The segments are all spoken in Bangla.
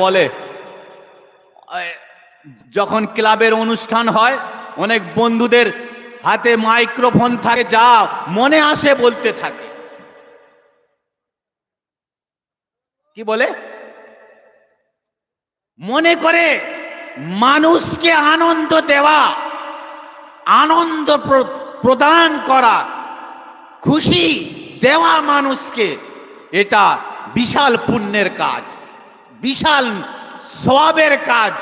বলে যখন ক্লাবের অনুষ্ঠান হয়, অনেক বন্ধুদের হাতে মাইক্রোফোন থাকে, যা মনে আসে বলতে থাকে। কি বলে? মনে করে মানুষকে আনন্দ দেওয়া, আনন্দ প্রদান করা, খুশি দেওয়া মানুষকে, এটা বিশাল পুণ্যের কাজ। বিশাল সবাবের কাজ,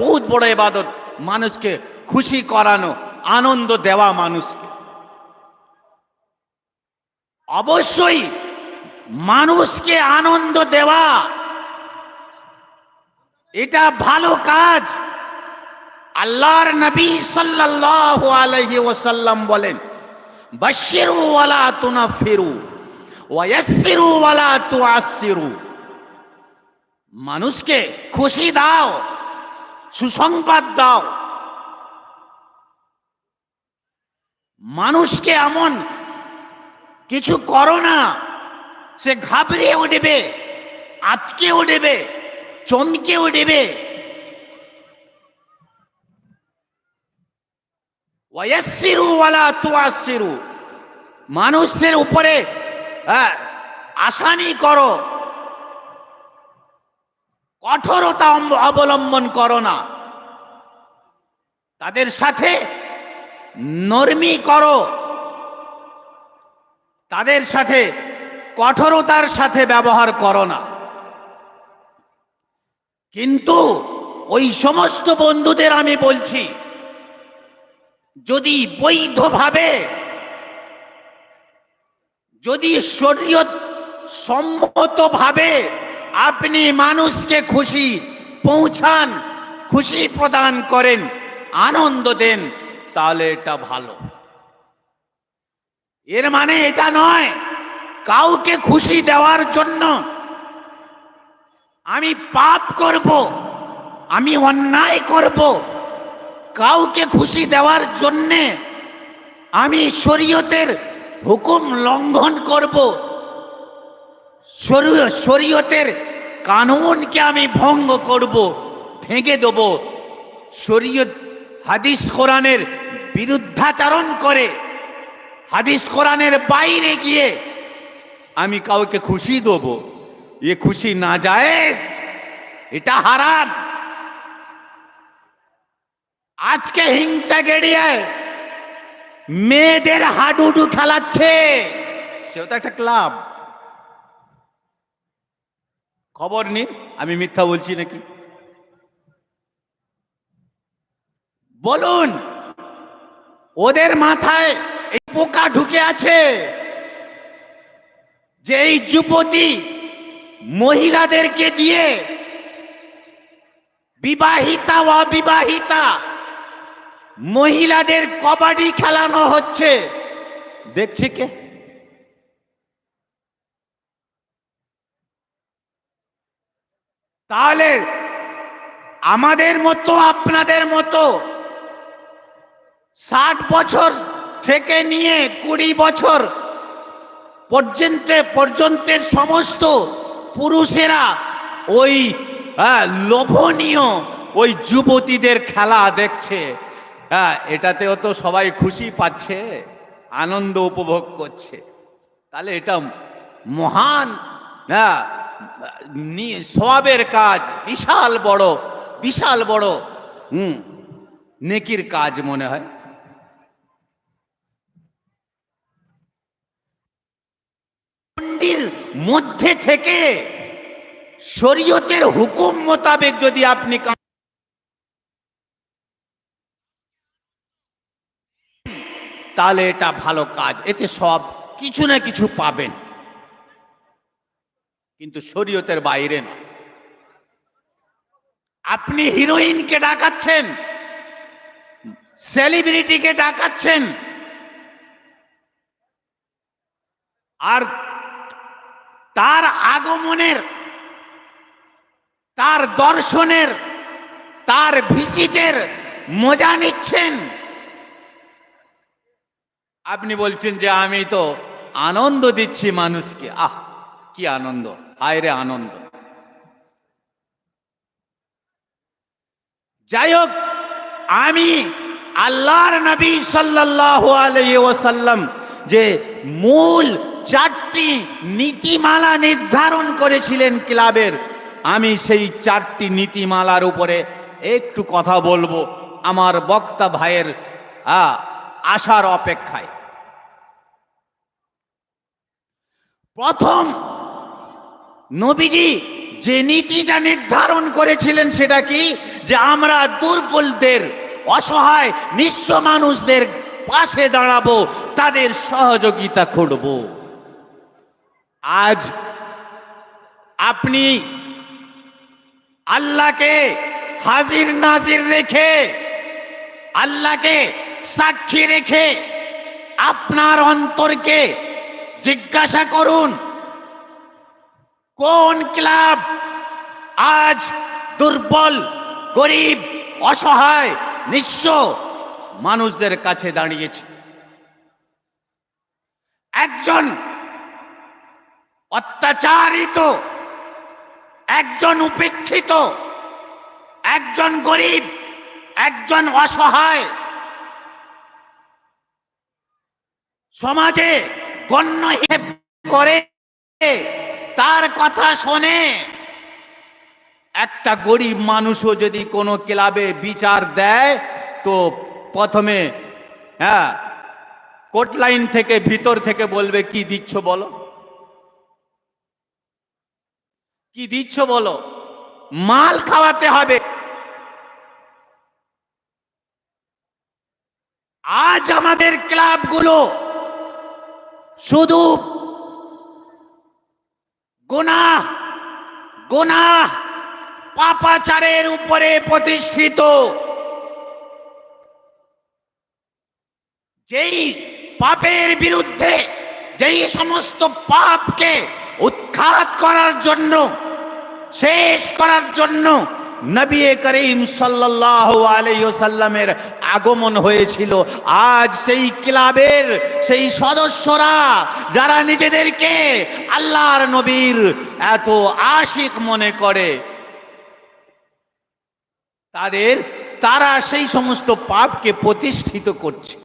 বহুত বড় ইবাদত মানুষকে খুশি করানো, আনন্দ দেওয়া মানুষকে। অবশ্যই মানুষকে আনন্দ দেওয়া, এটা ভালো কাজ। আল্লাহর নবী সাল্লাল্লাহু আলাইহি ওয়াসাল্লাম বলেন, বাশশিরু ওয়ালা তুনাফিরু ওয়ায়াসসিরু ওয়ালা তুআসসিরু। মানুষকে খুশি দাও সুসংবাদ দাও। মানুষকে এমন কিছু করো না সে ঘাবড়ে উঠবে আটকে উঠবে চমকে উঠবে মানুষের উপরে হ্যাঁ, আসানি করো। কঠোরতা অবলম্বন করো না। তাদের সাথে নরমি করো। তাদের সাথে কঠোরতার সাথে ব্যবহার করো না। কিন্তু ওই সমস্ত বন্ধুদের আমি বলছি, যদি বৈধভাবে, যদি শরীয়ত সম্মতভাবে আপনি মানুষকে খুশি পৌঁছান, খুশি প্রদান করেন, আনন্দ দেন, তাহলে এটা ভালো। এর মানে এটা নয়, কাউকে খুশি দেওয়ার জন্য আমি পাপ করব, আমি অন্যায় করব, কাউকে খুশি দেওয়ার জন্যে আমি শরীয়তের হুকুম লঙ্ঘন করব। শরীয়তের কানুনকে আমি ভঙ্গ করব, ভেঙে দেব। শরীয়ত, হাদিস কোরআনের বিরুদ্ধাচারণ করে, হাদিস কোরআনের বাইরে গিয়ে আমি কাউকে খুশি দেব। এ খুশি না জায়েজ এটা হারাম। আজকে হিংসা গেড়িয়ায় মেয়েদের হাডুডু খেলাচ্ছে। সেও তো একটা ক্লাব। খবর নিন আমি মিথ্যা বলছি নাকি? বলুন, ওদের মাথায় এই পোকা ঢুকে আছে যে এই যুবতী মহিলাদেরকে দিয়ে বিবাহিতা, অবিবাহিতা মহিলাদের কবাডি খেলানো হচ্ছে। দেখছে কে? তাহলে আমাদের মতো আপনাদের মতো ষাট বছর থেকে নিয়ে কুড়ি বছর পর্যন্ত পর্যন্তের সমস্ত পুরুষেরা ওই হ্যাঁ, লোভনীয় ওই যুবতীদের খেলা দেখছে। হ্যাঁ এটাতেও তো সবাই খুশি পাচ্ছে আনন্দ উপভোগ করছে। তাহলে এটা মহান হ্যাঁ সওয়াবের কাজ বিশাল বড় বিশাল বড়। হুম, নেকির কাজ মনে হয়। মধ্যে থেকে শরীয়তের হুকুম মোতাবেক যদি আপনি তাহলে এটা ভালো কাজ। এতে সব কিছু না কিছু পাবেন। কিন্তু শরীয়তের বাইরে না। আপনি হিরোইনকে ডাকাচ্ছেন, সেলিব্রিটিকে ডাকাচ্ছেন, আর তার আগমনের, তার দর্শনের, তার ভিজিটের মজা নিচ্ছেন। আপনি বলছেন যে আমি তো আনন্দ দিচ্ছি মানুষকে। আহ, কি আনন্দ। হায় রে আনন্দ। যাই হোক আমি আল্লাহর নবী সাল্লাল্লাহু আলাইহি ওয়াসাল্লাম যে মূল চারটি নীতিমালা নির্ধারণ করেছিলেন ক্লাবের আমি সেই চারটি নীতিমালার উপরে একটু কথা বলব আমার বক্তা ভাইয়ের আ, আসার অপেক্ষায়। প্রথম নবীজি, যে নীতিটা নির্ধারণ করেছিলেন সেটা কি? যে আমরা দুর্বলদের, অসহায়, নিঃস্ব মানুষদের পাশে দাঁড়াবো, তাদের সহযোগিতা করব। আজ আপনি আল্লাহকে হাজির নাজির রেখে, আল্লাহকে সাক্ষী রেখে আপনার অন্তরকে জিজ্ঞাসা করুন কোন ক্লাব আজ দুর্বল, গরিব, অসহায়, নিঃস্ব মানুষদের কাছে দাঁড়িয়েছে? একজন অত্যাচারিত, একজন উপেক্ষিত, একজন গরিব, একজন অসহায় সমাজে গণ্য করে তার কথা শোনে। একটা গরিব মানুষও যদি কোনো ক্লাবে বিচার দেয়, তো প্রথমে হ্যাঁ কোট লাইন থেকে ভিতর থেকে বলবে, কি দিচ্ছ বলো? কি দিচ্ছ বলো? মাল খাওয়াতে হবে। আজ আমাদের ক্লাবগুলো শুধু গোনা গোনা পাপাচারের উপরে প্রতিষ্ঠিত। যেই পাপের বিরুদ্ধে, যেই সমস্ত পাপকে উৎখাত করার জন্য, শেষ করার জন্য নবী করিম সাল্লাল্লাহু আলাইহি ওয়াসাল্লামের আগমন হয়েছিল। আজ সেই ক্লাবের সেই সদস্যরা, যারা নিজেদেরকে আল্লাহর নবীর এত আশিক মনে করে, তাদের, তারা সেই সমস্ত পাপকে প্রতিষ্ঠিত করছে।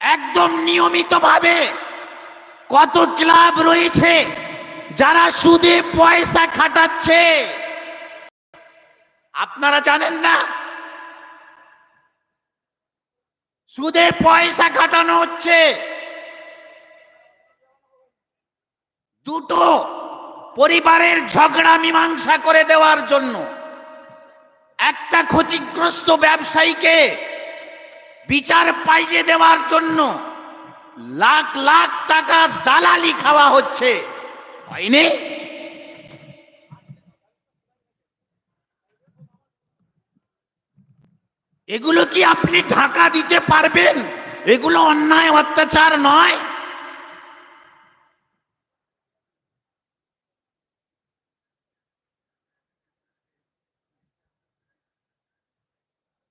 একদম নিয়মিতভাবে কত ক্লাব রয়েছে যারা সুদে পয়সা খাটাচ্ছে। আপনারা জানেন না? সুদে পয়সা খাটানো হচ্ছে। দুটো পরিবারের ঝগড়া মীমাংসা করে দেওয়ার জন্য একটা ক্ষতিগ্রস্ত ব্যবসায়ীকে বিচার পাইয়ে দেওয়ার জন্য লাখ লাখ টাকা দালালি খাওয়া হচ্ছে। হয়নি? এগুলো কি আপনি ঢাকা দিতে পারবেন? এগুলো অন্যায়, অত্যাচার নয়।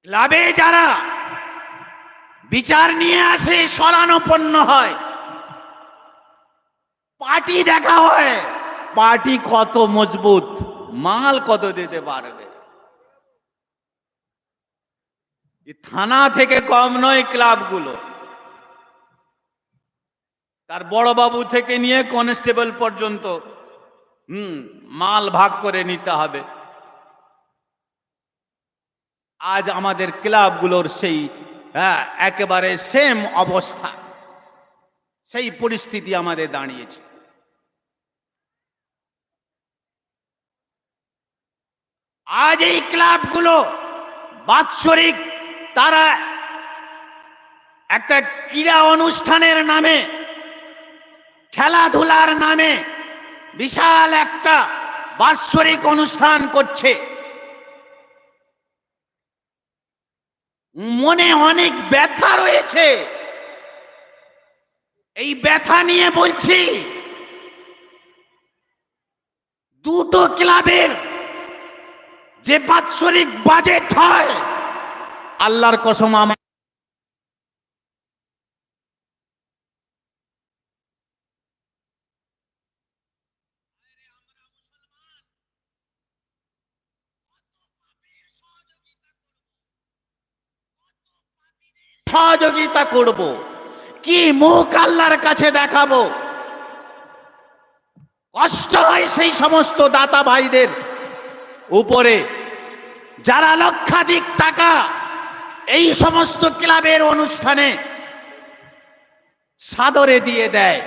ক্লাবে যারা বিচার নিয়ে আসে শরণাপন্ন হয়। পার্টি দেখা হয়। পার্টি কত মজবুত, মাল কত দিতে পারবে এ থানা থেকে কম নয় ক্লাবগুলো। তার বড়বাবু থেকে নিয়ে কনস্টেবল পর্যন্ত হুম মাল ভাগ করে নিতে হবে। আজ আমাদের ক্লাবগুলোর সেই হ্যাঁ, একেবারে সেম অবস্থা। সেই পরিস্থিতি আমাদের দাঁড়িয়েছে। আজ এই ক্লাবগুলো বাৎসরিক তারা একটা ক্রীড়া অনুষ্ঠানের নামে, খেলাধুলার নামে বিশাল একটা বাৎসরিক অনুষ্ঠান করছে। মনে অনেক ব্যথা রয়েছে। এই ব্যথা নিয়ে বলছি, দুটো ক্লাবের যে বাৎসরিক বাজেট হয় আল্লাহর কসম আমার সহযোগিতা করব। কি মুখ আল্লাহর কাছে দেখাবো? কষ্ট হয় সেই সমস্ত দাতা ভাইদের উপরে। যারা লক্ষাধিক টাকা এই সমস্ত ক্লাবের অনুষ্ঠানে সাদরে দিয়ে দেয়।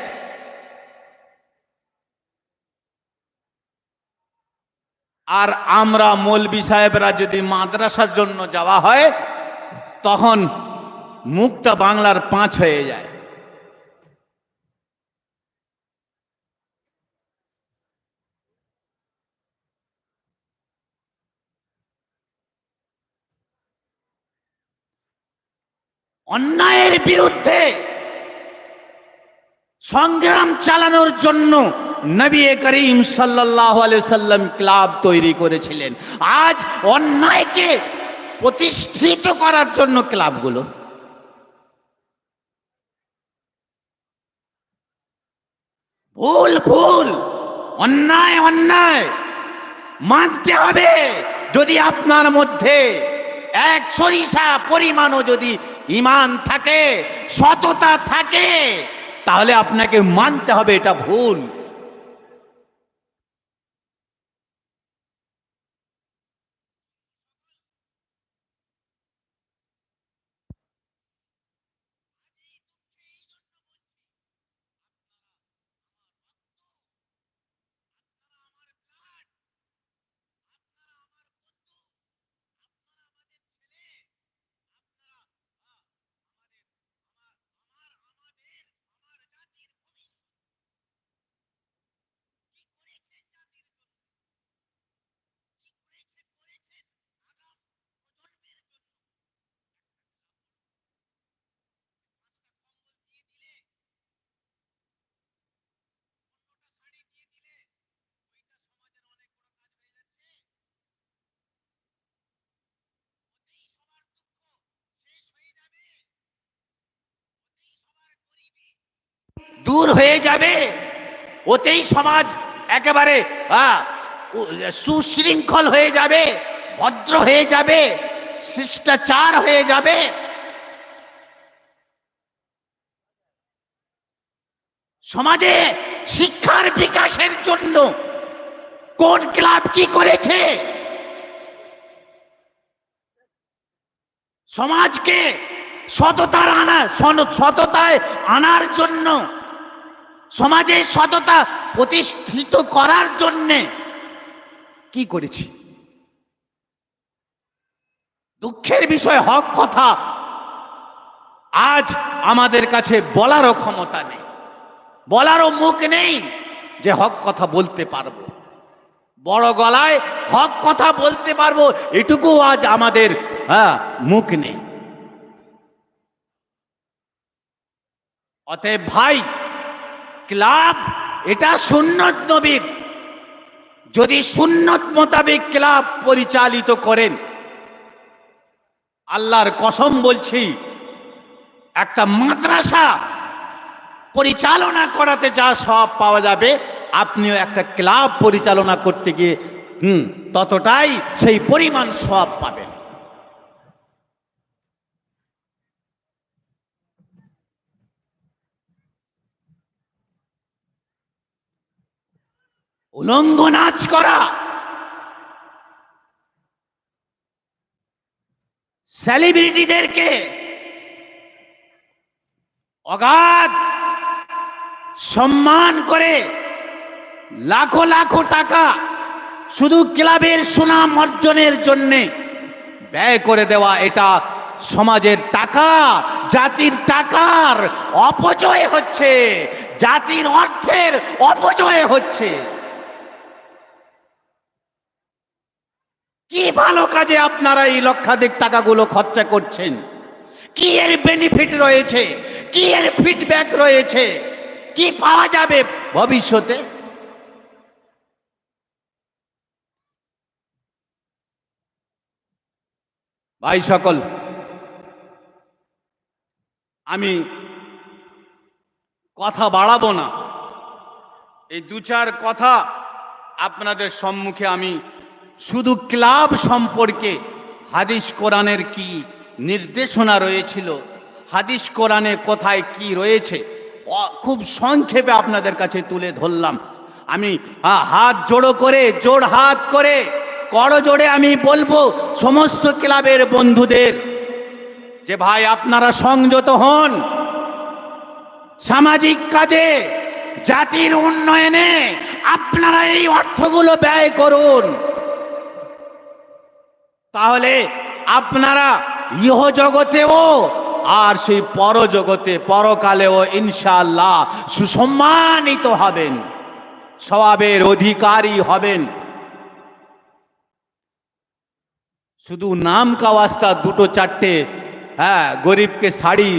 আর আমরা মৌলবি সাহেবরা যদি মাদ্রাসার জন্য যাওয়া হয়, তখন মুখটা বাংলার পাঁচ হয়ে যায়। অন্যায়ের বিরুদ্ধে সংগ্রাম চালানোর জন্য নবী করিম সাল্লাহ সাল্লাম ক্লাব তৈরি করেছিলেন। আজ অন্যায়কে প্রতিষ্ঠিত করার জন্য ক্লাবগুলো। ভুল ভুল। অন্যায় অন্যায়। মানতে হবে। যদি আপনার মধ্যে এক সরিষা পরিমাণও যদি ইমান থাকে সততা থাকে তাহলে আপনাকে মানতে হবে এটা ভুল। দূর হয়ে যাবে। ওতেই সমাজ একেবারে সুশৃঙ্খল হয়ে যাবে, ভদ্র হয়ে যাবে, শিষ্টাচার হয়ে যাবে। সমাজে শিক্ষার বিকাশের জন্য কোন ক্লাব কি করেছে? সমাজকে সততার আনা সততায় আনার জন্য সমাজে সততা প্রতিষ্ঠিত করার জন্যে কি করেছি? দুঃখের বিষয়, হক কথা, আজ আমাদের কাছে বলারও ক্ষমতা নেই। বলারও মুখ নেই যে হক কথা বলতে পারব। বড় গলায় হক কথা বলতে পারব, এটুকু আজ আমাদের হ্যাঁ মুখ নেই। অতএব ভাই ক্লাব, এটা সুন্নত নবীর। যদি সুন্নত মোতাবেক ক্লাব পরিচালিত করেন, আল্লাহর কসম বলছি, একটা মাদ্রাসা পরিচালনা করাতে যা সব পাওয়া যাবে, আপনিও একটা ক্লাব পরিচালনা করতে গিয়ে, হুম, ততটাই সেই পরিমাণ সব পাবেন। উলঙ্গ নাচ করা। সেলিব্রিটিদেরকে অগাধ সম্মান করে লাখো লাখো টাকা শুধু ক্লাবের সুনাম অর্জনের জন্যে ব্যয় করে দেওয়া এটা সমাজের টাকা, জাতির টাকার অপচয় হচ্ছে, জাতির অর্থের অপচয় হচ্ছে। কি ভালো কাজে আপনারা এই লক্ষাধিক টাকাগুলো খরচা করছেন? কি এর বেনিফিট রয়েছে? কি এর ফিডব্যাক রয়েছে? কি পাওয়া যাবে ভবিষ্যতে? ভাই সকল, আমি কথা বাড়াবো না। এই দু চার কথা আপনাদের সম্মুখে আমি শুধু ক্লাব সম্পর্কে হাদিস কোরআনের কি নির্দেশনা রয়েছিল? হাদিস কোরআনে কোথায় কি রয়েছে? খুব সংক্ষেপে আপনাদের কাছে তুলে ধরলাম। আমি হাত জোড়ো করে, জোড় হাত করে করো জোড়ে আমি বলব সমস্ত ক্লাবের বন্ধুদের যে ভাই আপনারা সংযত হন, সামাজিক কাজে, জাতির উন্নয়নে আপনারা এই অর্থগুলো ব্যয় করুন। তাহলে আপনারা ইহ জগতেও আর সেই পরজগতে, পরকালেও ইনশাল্লাহ সুসম্মানিত হবেন, স্বভাবের অধিকারী হবেন। শুধু নাম কাওয়াস্তা দুটো চারটে হ্যাঁ গরিবকে শাড়ি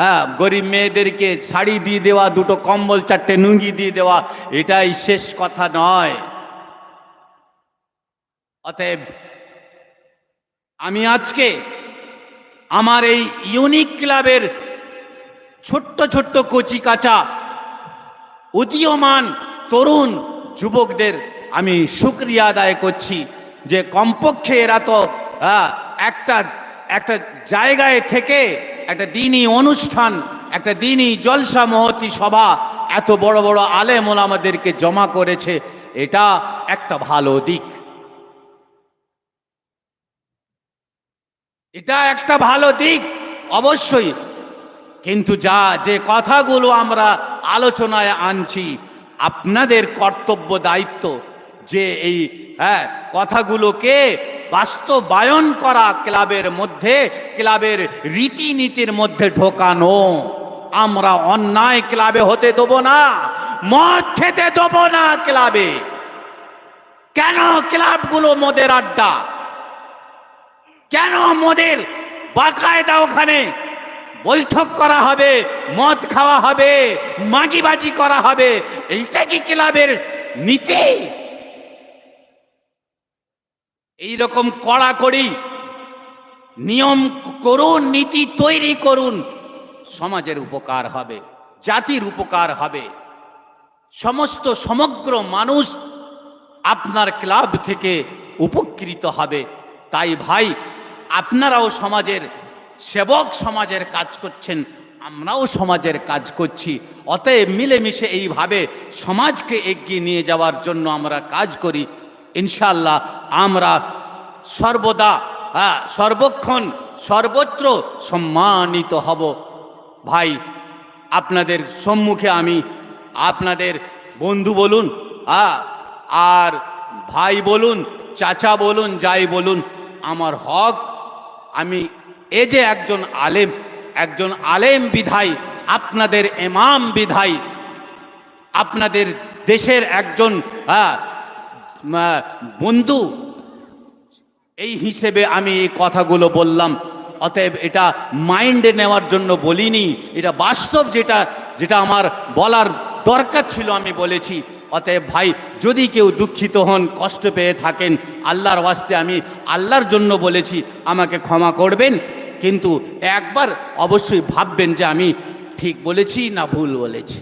হ্যাঁ গরিব মেয়েদেরকে শাড়ি দিয়ে দেওয়া, দুটো কম্বল চারটে নুঙ্গি দিয়ে দেওয়া, এটাই শেষ কথা নয়। অতএব আমি আজকে আমার এই ইউনিক ক্লাবের ছোট্ট ছোট্ট কচি কাচা উদীয়মান তরুণ যুবকদের আমি শুক্রিয়া আদায় করছি যে কমপক্ষে এরা তো একটা একটা জায়গায় থেকে একটা দিনই অনুষ্ঠান, একটা দিনই জলসা মহতি সভা এত বড় বড় আলেম আমাদেরকে জমা করেছে, এটা একটা ভালো দিক। এটা একটা ভালো দিক, অবশ্যই। কিন্তু যা, যে কথাগুলো আমরা আলোচনায় আনছি, আপনাদের কর্তব্য দায়িত্ব যে এই হ্যাঁ কথাগুলোকে বাস্তবায়ন করা ক্লাবের মধ্যে, ক্লাবের রীতিনীতির মধ্যে ঢোকানো। আমরা অন্যায় ক্লাবে হতে দেবো না, মদ খেতে দেবো না ক্লাবে। কেন ক্লাবগুলো মদের আড্ডা? কেন মদের বাকায়দা ওখানে বৈঠক করা হবে, মদ খাওয়া হবে, মাগিবাজি করা হবে? এইটা কি ক্লাবের নীতি? এই রকম কড়াকড়ি নিয়ম করুন, নীতি তৈরি করুন, সমাজের উপকার হবে, জাতির উপকার হবে। সমস্ত সমগ্র মানুষ আপনার ক্লাব থেকে উপকৃত হবে। তাই ভাই আপনারাও সমাজের সেবক সমাজের কাজ করছেন আমরাও সমাজের কাজ করছি। অতএব মিলেমিশে এইভাবে সমাজকে এগিয়ে নিয়ে যাওয়ার জন্য আমরা কাজ করি। ইনশাল্লাহ আমরা সর্বদা হ্যাঁ সর্বক্ষণ সর্বত্র সম্মানিত হব। ভাই আপনাদের সম্মুখে আমি আপনাদের বন্ধু বলুন আ, আর ভাই বলুন চাচা বলুন যাই বলুন আমার হক আমি এ যে একজন আলেম একজন আলেম বিধাই আপনাদের এমাম বিধাই আপনাদের দেশের একজন বন্ধু, এই হিসেবে আমি এই কথাগুলো বললাম। অতএব এটা মাইন্ডে নেওয়ার জন্য বলিনি, এটা বাস্তব যেটা যেটা আমার বলার দরকার ছিল আমি বলেছি। অতএব ভাই, যদি কেউ দুঃখিত হন, কষ্ট পেয়ে থাকেন, আল্লাহর ওয়াস্তে আমি আল্লাহর জন্য বলেছি, আমাকে ক্ষমা করবেন। কিন্তু একবার অবশ্যই ভাববেন যে আমি ঠিক বলেছি না ভুল বলেছি।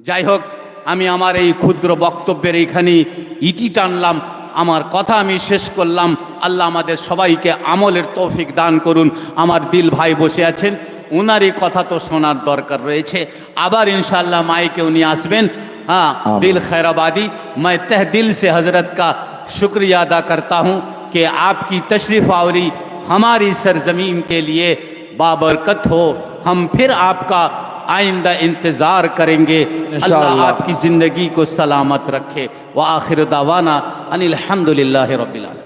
যাই হোক, আমি আমার এই ক্ষুদ্র বক্তব্যের এইখানে ইতি টানলাম। আমার কথা আমি শেষ করলাম। আল্লাহ আমাদের সবাইকে আমলের তৌফিক দান করুন। আমার দিল ভাই বসে আছেন ওনারই কথা তো শোনার দরকার রয়েছে। আবার ইনশাল্লাহ মাইকে উনি আসবেন। ہاں دل خیر آبادی میں تہ دل سے حضرت کا شکریہ ادا کرتا ہوں کہ آپ کی تشریف آوری ہماری سرزمین کے لیے بابرکت ہو۔ ہم پھر آپ کا آئندہ انتظار کریں گے۔ اللہ آپ کی زندگی کو سلامت رکھے۔ وآخر دعوانا ان الحمدللہ رب العالم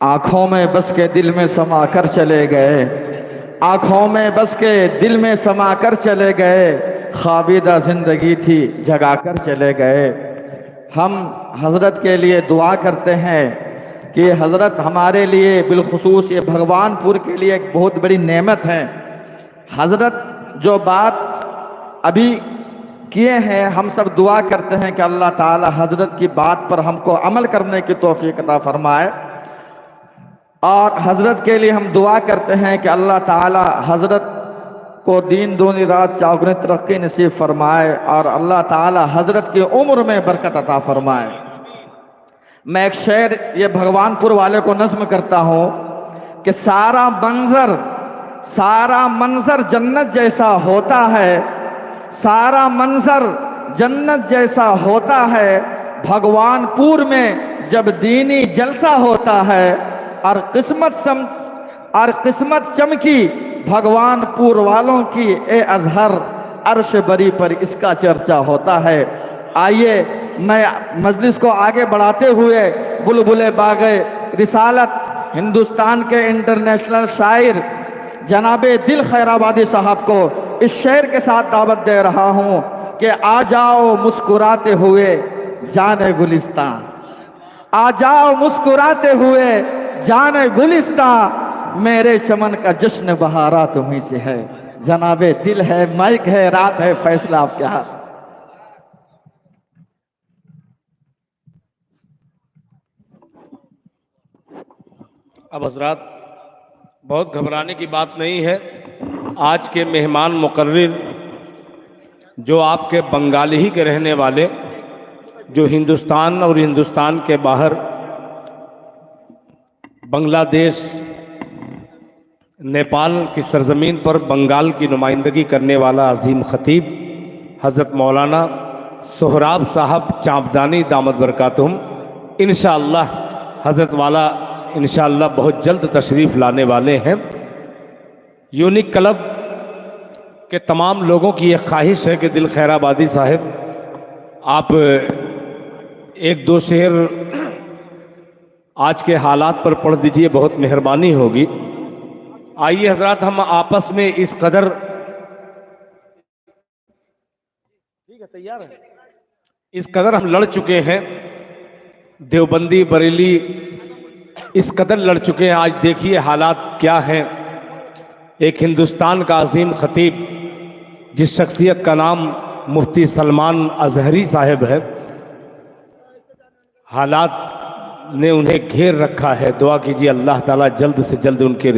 آنکھوں میں بس کے دل میں سما کر چلے گئے۔ آنکھوں میں بس کے دل میں سما کر چلے گئے۔ خوابیدہ زندگی تھی جگا کر چلے گئے۔ ہم حضرت کے لیے دعا کرتے ہیں کہ حضرت ہمارے لیے بالخصوص یہ بھگوان پور کے لیے ایک بہت بڑی نعمت ہے۔ حضرت جو بات ابھی کیے ہیں، ہم سب دعا کرتے ہیں کہ اللہ تعالی حضرت کی بات پر ہم کو عمل کرنے کی توفیق عطا فرمائے۔ اور حضرت کے لیے ہم دعا کرتے ہیں کہ اللہ تعالی حضرت کو دین دونی رات چاگنے ترقی نصیب فرمائے اور اللہ تعالی حضرت کی عمر میں برکت عطا فرمائے۔ میں ایک شعر یہ بھگوان پور والے کو نظم کرتا ہوں کہ سارا منظر سارا منظر جنت جیسا ہوتا ہے، سارا منظر جنت جیسا ہوتا ہے۔ بھگوان پور میں جب دینی جلسہ ہوتا ہے اور قسمت سم، اور قسمت چمکی بھگوان پور والوں کی اے اظہر عرش بری پر اس کا چرچا ہوتا ہے۔ آئیے میں مجلس کو آگے بڑھاتے ہوئے بلبل باغے رسالت ہندوستان کے انٹرنیشنل شاعر جناب دل خیر آبادی صاحب کو اس شعر کے ساتھ دعوت دے رہا ہوں کہ آ جاؤ مسکراتے ہوئے جان گلستان۔ آ جاؤ مسکراتے ہوئے جان گلستان۔ میرے چمن کا جشن بہارا تمہیں سے ہے۔ جناب، دل ہے، مائک ہے، رات ہے، فیصلہ آپ کے ہاتھ۔ اب حضرات، بہت گھبرانے کی بات نہیں ہے۔ آج کے مہمان مقرر، جو آپ کے بنگالی ہی کے رہنے والے، جو ہندوستان اور ہندوستان کے باہر بنگلہ دیش نیپال کی سرزمین پر بنگال کی نمائندگی کرنے والا عظیم خطیب، حضرت مولانا سہراب صاحب چاپدانی دامت برکاتہم۔ انشاءاللہ، حضرت والا انشاءاللہ بہت جلد تشریف لانے والے ہیں۔ یونیک کلب کے تمام لوگوں کی یہ خواہش ہے کہ دل خیر آبادی صاحب، آپ ایک دو شہر آج کے حالات پر پڑھ دیجیے، بہت مہربانی ہوگی۔ آئیے حضرات ہم آپس میں اس قدر ٹھیک ہے تیار ہے اس قدر ہم لڑ چکے ہیں۔ دیوبندی بریلی اس قدر لڑ چکے ہیں۔ آج دیکھیے حالات کیا ہیں۔ ایک ہندوستان کا عظیم خطیب جس شخصیت کا نام مفتی سلمان اظہری صاحب ہے حالات نے انہیں گھیر رکھا ہے۔ دعا کیجیے اللہ تعالیٰ جلد سے جلد ان کے